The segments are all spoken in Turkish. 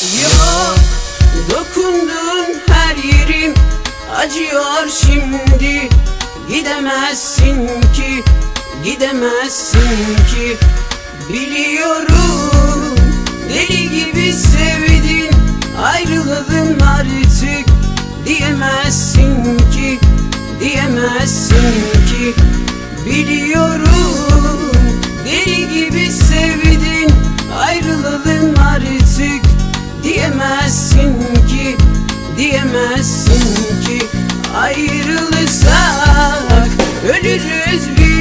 Yok dokundun her yerim acıyor şimdi. Gidemezsin ki gidemezsin ki. Biliyorum bilmezsin ki. Ayrılırsak ölürüz bir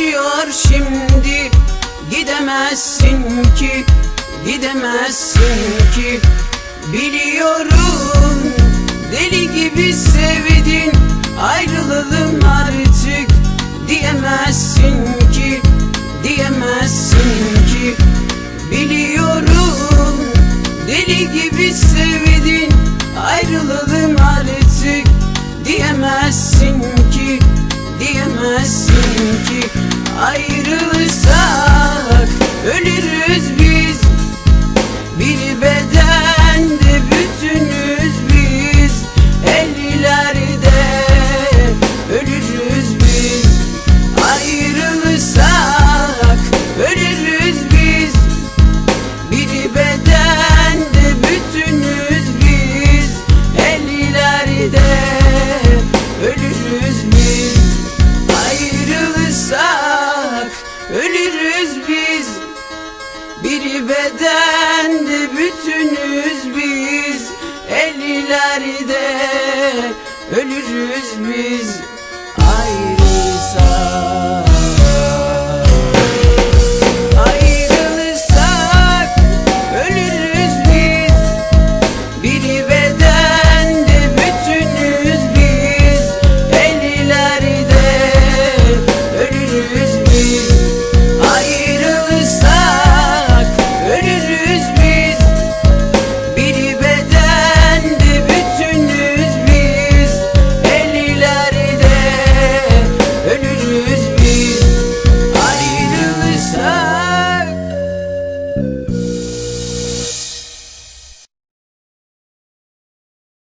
acıyor şimdi. Gidemezsin ki, gidemezsin ki. Biliyorum deli gibisin. yüz